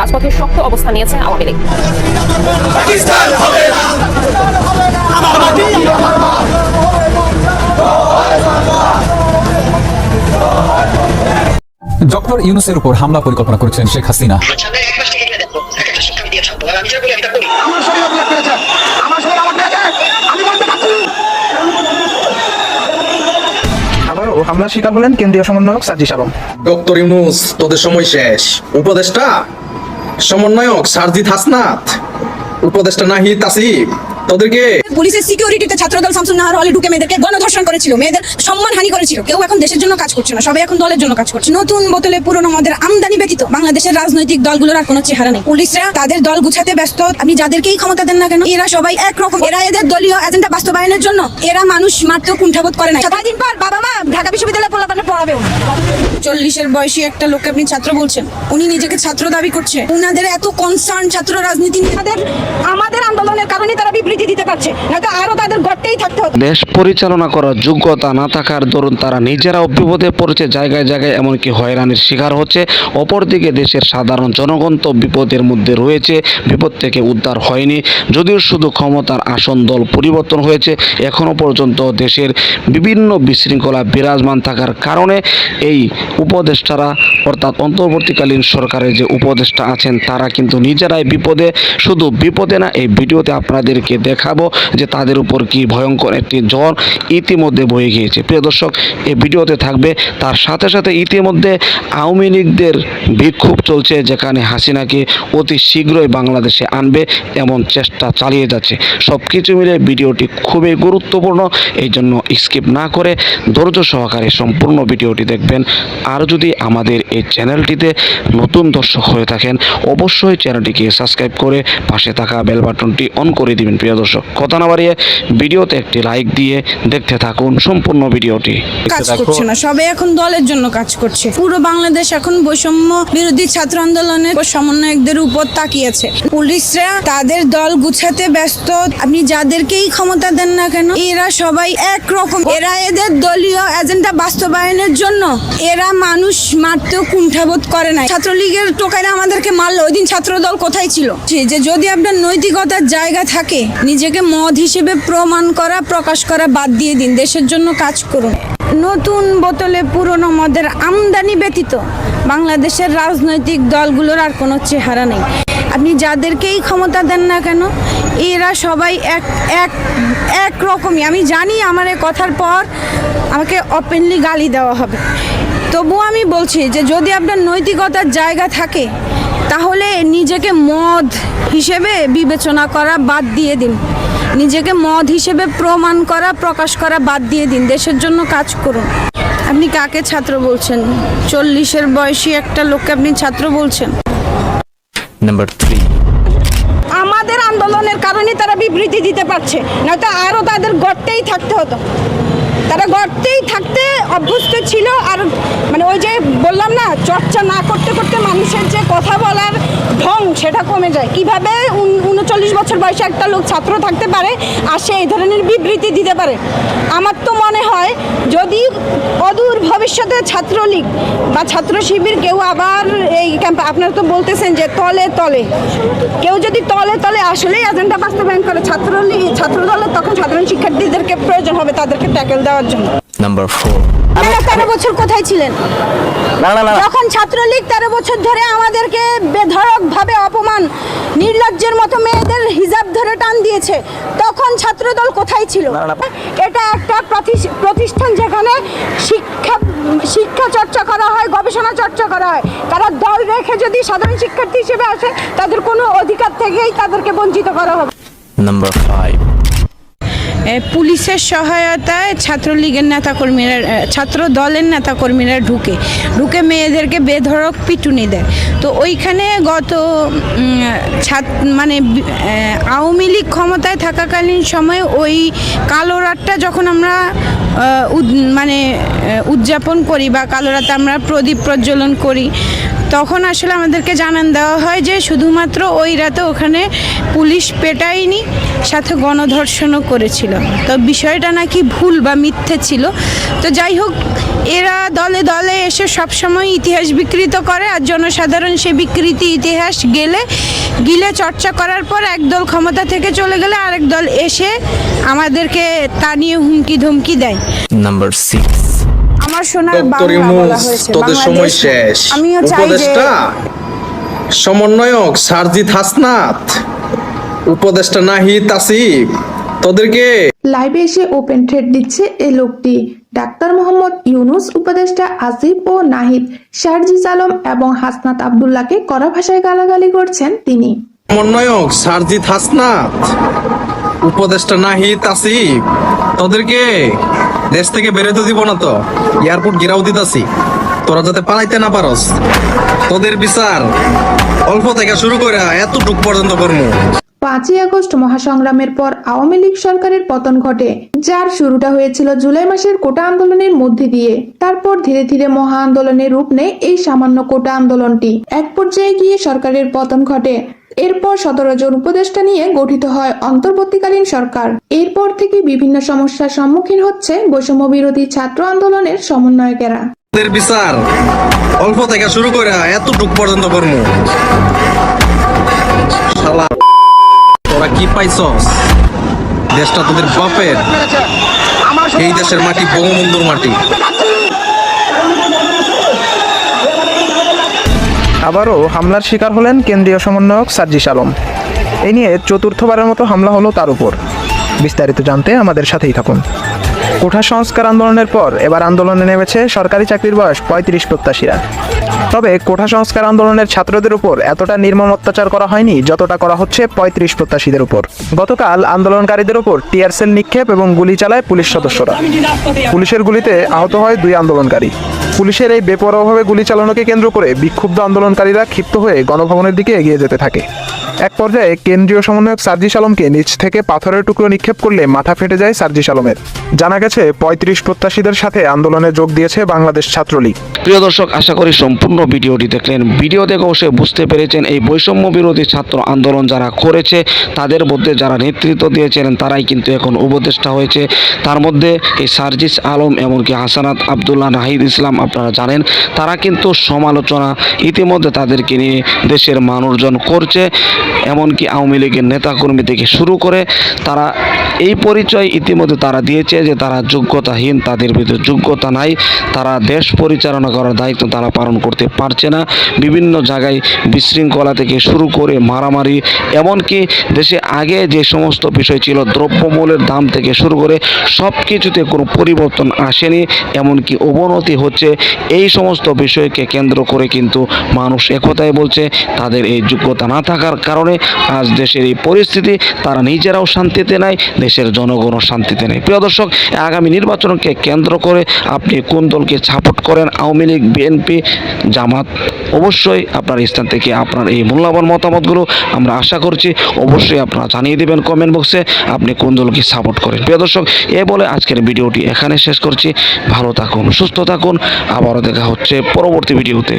রাজপথে শক্ত অবস্থান নিয়েছে আওয়ামী লীগ। ডক্টর ইউনুসের উপর হামলা পরিকল্পনা করেছেন শেখ হাসিনা। হামলার শিকার হলেন কেন্দ্রীয় সমন্বয়ক সাজিশ আলম। ডক্টর ইউনুস তোদের সময় শেষ। উপদেষ্টা সমন্বয়ক সারজিৎ হাসনাথ উপদেষ্টা নাহিদ আসিফ তোদেরকে? পুলিশের সিকিউরিটিতে ছাত্রদল নাহার হলে ঢুকে মেয়েদেরকে গণধর্ষণ করেছিল। মেয়েদের সম্মান হানি করেছিল। কেউ এখন দেশের জন্য কাজ করছে না। সবাই এখন দলের জন্য কাজ করছে। নতুন বোতলে পুরনো মদের আমদানি ব্যতীত বাংলাদেশের রাজনৈতিক দলগুলোর আর কোনো চেহারা নেই। পুলিশরা তাদের দল গুছাতে ব্যস্ত। যাদেরকেই ক্ষমতা দেন না কেন, এরা সবাই একরকম। এরা এদের দলীয় এজেন্ডা বাস্তবায়নের জন্য। এরা মানুষ মাত্র কুণ্ঠাবোধ করে না সারাদিন পর বাবা মা ঢাকা বিশ্ববিদ্যালয়ে পোলাপানে পড়াবেও চল্লিশের বয়সী একটা লোককে আপনি ছাত্র বলছেন? উনি নিজেকে ছাত্র দাবি করছে। উনাদের এত কনসার্ন ছাত্র রাজনীতি নিয়ে। আমাদের তারা নয়তো তাদের থাকতে হতো। দেশ পরিচালনা করার যোগ্যতা না থাকার দরুন তারা নিজেরাও বিপদে পড়েছে, জায়গায় জায়গায় এমনকি হয়রানির শিকার হচ্ছে। অপরদিকে দেশের সাধারণ জনগণ তো বিপদের মধ্যে রয়েছে, বিপদ থেকে উদ্ধার হয়নি। যদিও শুধু ক্ষমতার আসন দল পরিবর্তন হয়েছে এখনও পর্যন্ত দেশের বিভিন্ন বিশৃঙ্খলা বিরাজমান থাকার কারণে এই উপদেষ্টারা, অর্থাৎ অন্তর্বর্তীকালীন সরকারের যে উপদেষ্টা আছেন, তারা কিন্তু নিজেরাই বিপদে, শুধু বিপদে না, এই ভিডিওতে আপনাদেরকে দেখাবো যে তাদের উপর কি ভয়ঙ্কর একটি জ্বর ইতিমধ্যে বয়ে গিয়েছে। প্রিয় দর্শক এই ভিডিওতে থাকবে, তার সাথে সাথে ইতিমধ্যে আওয়ামী লীগদের বিক্ষোভ চলছে, যেখানে হাসিনাকে অতি শীঘ্রই বাংলাদেশে আনবে এমন চেষ্টা চালিয়ে যাচ্ছে। সব কিছু মিলে ভিডিওটি খুবই গুরুত্বপূর্ণ এই জন্য স্কিপ না করে ধৈর্য সহকারে সম্পূর্ণ ভিডিওটি দেখবেন। আর যদি আমাদের এই চ্যানেলটিতে নতুন দর্শক হয়ে থাকেন, অবশ্যই চ্যানেলটিকে সাবস্ক্রাইব করে পাশে থাকা বেল বাটনটি অন করে দিবেন, প্রিয় দর্শক। কথা না বাড়িয়ে ভিডিওতে একটি লাইক দিয়ে দেখতে থাকুন সম্পূর্ণ ভিডিওটি। কাজ করছে না সবাই এখন দলের জন্য কাজ করছে। পুরো বাংলাদেশ এখন বৈষম্য বিরোধী ছাত্র আন্দোলনের সমন্বয়কদের উপর তাকিয়েছে। পুলিশরা তাদের দল গুছাতে ব্যস্ত। আপনি যাদেরকেই ক্ষমতা দেন না কেন এরা সবাই একরকম। এরা এদের দলীয় এজেন্ডা বাস্তবায়নের জন্য। এরা মানুষ মারতেও কুণ্ঠাবোধ করে না ছাত্রলীগের টোকাইরা আমাদেরকে মারলো। ওই দিন ছাত্র দল কোথায় ছিল? যে যদি আপনার নৈতিকতার জায়গা থাকে নিজেকে মদ হিসেবে প্রমাণ করা, প্রকাশ করা বাদ দিয়ে দিন। দেশের জন্য কাজ করুন। নতুন বোতলে পুরনো মদের আমদানি ব্যতীত বাংলাদেশের রাজনৈতিক দলগুলোর আর কোনো চেহারা নেই। আপনি যাদেরকেই ক্ষমতা দেন না কেন, এরা সবাই এক এক এক রকমই। আমি জানি আমার এ কথার পর আমাকে ওপেনলি গালি দেওয়া হবে। তবুও আমি বলছি যে, যদি আপনার নৈতিকতার জায়গা থাকে, তাহলে নিজেকে মদ হিসেবে বিবেচনা করা বাদ দিয়ে দিন। নিজেকে মদ হিসেবে প্রমাণ করা প্রকাশ করা বাদ দিয়ে দিন। দেশের জন্য কাজ করুন। আপনি কাকে ছাত্র বলছেন? চল্লিশের বয়সী একটা লোককে আপনি ছাত্র বলছেন. আমাদের আন্দোলনের কারণে তারা বিবৃতি দিতে পারছে। নয়তো আরও তাদের গড়তেই থাকতে হতো। তারা গড়তেই থাকতে অভ্যস্ত ছিল আর মানে ওই যে চর্চা না করতে করতে মানুষের যে কথা বলার ঢং সেটা কমে যায়। কীভাবে উনচল্লিশ বছর বয়সে একটা লোক ছাত্র থাকতে পারে আর সে এই ধরনের বিবৃতি দিতে পারে? আমার তো মনে হয় যদি অদূর ভবিষ্যতে ছাত্রলীগ বা ছাত্র শিবির কেউ আবার এই ক্যাম্পে আপনারা তো বলতেছেন যে তলে তলে। কেউ যদি তলে তলে আসলেই এজেন্ডা বাস্তবায়ন করে, ছাত্রলীগ ছাত্র দলের তখন সাধারণ শিক্ষার্থীদেরকে প্রয়োজন হবে তাদেরকে ট্যাকেল দেওয়ার জন্য। Number four. আপনারা তেরো বছর কোথায় ছিলেন? যখন ছাত্রলীগ তেরো বছর ধরে আমাদেরকে বেধড়কভাবে অপমান নির্লজ্জের মতো মেয়েদের হিজাব ধরে টান দিয়েছে তখন ছাত্রদল কোথায় ছিল? এটা একটা প্রতিষ- প্রতিষ্ঠান যেখানে শিক্ষা শিক্ষা চর্চা করা হয় গবেষণা চর্চা করা হয়। তারা দল রেখে যদি সাধারণ শিক্ষার্থী হিসেবে আসে তাদের কোনো অধিকার থেকেই তাদেরকে বঞ্চিত করা হবে। Number five. পুলিশের সহায়তায় ছাত্রলীগের নেতাকর্মীরা ছাত্র দলের নেতাকর্মীরা ঢুকে। ঢুকে মেয়েদেরকে বেধড়ক পিটুনি দেয়। তো ওইখানে গত মানে আওয়ামী লীগ ক্ষমতায় থাকাকালীন সময় ওই কালো রাতটা যখন আমরা মানে উদযাপন করি বা কালো রাতে আমরা প্রদীপ প্রজ্বলন করি তখন আসলে আমাদেরকে জানান দেওয়া হয় যে শুধুমাত্র ওই রাতে ওখানে পুলিশ পেটায়নি, সাথে গণধর্ষণও করেছিল। তো বিষয়টা নাকি ভুল বা মিথ্যে ছিল। তো যাই হোক, এরা দলে দলে এসে সবসময় ইতিহাস বিকৃত করে আর জনসাধারণ সে বিকৃতি ইতিহাস গেলে, গিলে চর্চা করার পর একদল ক্ষমতা থেকে চলে গেলে আরেক দল এসে আমাদেরকে তা নিয়ে হুমকি ধমকি দেয়। Number 6. আমার শোনার বাংলা বলা হয়েছে তোদের সময় শেষ। আমিও চাই যে উপদেষ্টা সমন্বয়ক সারজিৎ হাসনাত উপদেষ্টা নাহিদ আসিফ তোদেরকে লাইভে এসে ওপেন থ্রেড দিচ্ছে এই লোকটি। ডাক্তার মোহাম্মদ ইউনুস উপদেষ্টা আসিফ ও নাহিদ শারজিজ আলম এবং হাসনাত আবদুল্লাহকে কড়া ভাষায় গালাগালি করছেন তিনি। সমন্বয়ক সারজিৎ হাসনাত উপদেষ্টা নাহিদ আসিফ তোদেরকে দেশ থেকে বেরোতে দিব না তো। এয়ারপোর্ট ঘেরাও দিতাছি। তোরা যাতে পালাইতে না পারস। তোদের বিচার। অল্প থেকে শুরু করে এতটুক পর্যন্ত করব পাঁচই আগস্ট মহাসংগ্রামের পর আওয়ামী লীগ সরকারের পতন ঘটে, যার শুরুটা হয়েছিল জুলাই মাসের কোটা আন্দোলনের মধ্যে দিয়ে। তারপর ধীরে ধীরে মহা আন্দোলনের রূপ নেয় এই সামান্য কোটা আন্দোলনটি। এক পর্যায়ে গিয়ে সরকারের পতন ঘটে। এরপর সতেরো জন উপদেষ্টা নিয়ে গঠিত হয় অন্তর্বর্তীকালীন সরকার। এরপর থেকে বিভিন্ন সমস্যার সম্মুখীন হচ্ছে বৈষম্য বিরোধী ছাত্র আন্দোলনের সমন্বয়কেরা। বিচার অল্প থেকে শুরু করে এতটুক পর্যন্ত শালা, তোরা কি পাইছস? দেশটা তোদের বাপের। এই দেশের মাটি বঙ্গবন্ধুর মাটি। আবারও হামলার শিকার হলেন কেন্দ্রীয় সমন্বয়ক সার্জিস আলম। এই নিয়ে চতুর্থবারের মতো হামলা হলো তার উপর। বিস্তারিত জানতে আমাদের সাথেই থাকুন। কোঠা সংস্কার আন্দোলনের পর এবার আন্দোলনে নেমেছে সরকারি চাকরির বয়স পঁয়ত্রিশ প্রত্যাশীরা। তবে কোঠা সংস্কার আন্দোলনের ছাত্রদের উপর এতটা নির্মম অত্যাচার করা হয়নি যতটা করা হচ্ছে পঁয়ত্রিশ প্রত্যাশীদের উপর। গতকাল আন্দোলনকারীদের উপর টিয়ার সেল নিক্ষেপ এবং গুলি চালায় পুলিশ সদস্যরা। পুলিশের গুলিতে আহত হয় দুই আন্দোলনকারী। পুলিশের এই বেপরোয়াভাবে গুলি চালানোকে কেন্দ্র করে বিক্ষুব্ধ আন্দোলনকারীরা ক্ষিপ্ত হয়ে গণভবনের দিকে এগিয়ে যেতে থাকে। এক পর্যায়ে কেন্দ্রীয় সমন্বয়ক সার্জিস আলমকে নিচ থেকে পাথরের টুকরো নিক্ষেপ করলে মাথা ফেটে যায় সার্জিস আলমের। জানা গেছে, পঁয়ত্রিশ প্রত্যাশীদের সাথে আন্দোলনে যোগ দিয়েছে বাংলাদেশ ছাত্রলীগ। প্রিয় দর্শক, আশা করি সম্পূর্ণ ভিডিওটি দেখলেন। ভিডিও দেখে অবশ্যই বুঝতে পেরেছেন, এই বৈষম্য বিরোধী ছাত্র আন্দোলন যারা করেছে, তাদের মধ্যে যারা নেতৃত্ব দিয়েছিলেন, তারাই কিন্তু এখন উপদেষ্টা হয়েছে। তার মধ্যে এই সার্জিস আলম এমনকি হাসানাত আবদুল্লাহ নাহিদ ইসলাম আপনারা জানেন, তারা কিন্তু সমালোচনা ইতিমধ্যে তাদেরকে নিয়ে দেশের মানুষজন করছে। এমনকি আওয়ামী লীগের নেতাকর্মী থেকে শুরু করে তারা এই পরিচয় ইতিমধ্যে তারা দিয়েছে যে তারা যোগ্যতাহীন, তাদের ভিতরে যোগ্যতা নাই, তারা দেশ পরিচালনা করার দায়িত্ব তারা পালন করতে পারছে না। বিভিন্ন জায়গায় বিশৃঙ্খলা থেকে শুরু করে মারামারি, এমনকি দেশে আগে যে সমস্ত বিষয় ছিল, দ্রব্যমূল্যের দাম থেকে শুরু করে সব কিছুতে কোনো পরিবর্তন আসেনি, এমনকি অবনতি হচ্ছে। এই সমস্ত বিষয়কে কেন্দ্র করে কিন্তু মানুষ একথাই বলছে, তাদের এই যোগ্যতা না থাকার কারণে আজ দেশের এই পরিস্থিতি, তারা নিজেরাও শান্তিতে নাই, দেশের জনগণও শান্তিতে নেই। প্রিয় দর্শক, আগামী নির্বাচনকে কেন্দ্র করে আপনি কোন দলকে সাপোর্ট করেন? আওয়ামী লীগ বিএনপি জামাত? অবশ্যই আপনার স্থান থেকে আপনার এই মূল্যবান মতামতগুলো আমরা আশা করছি। অবশ্যই আপনারা জানিয়ে দেবেন কমেন্ট বক্সে আপনি কোন দলকে সাপোর্ট করেন। প্রিয় দর্শক, এ বলে আজকের ভিডিওটি এখানে শেষ করছি। ভালো থাকুন, সুস্থ থাকুন। আবারও দেখা হচ্ছে পরবর্তী ভিডিওতে।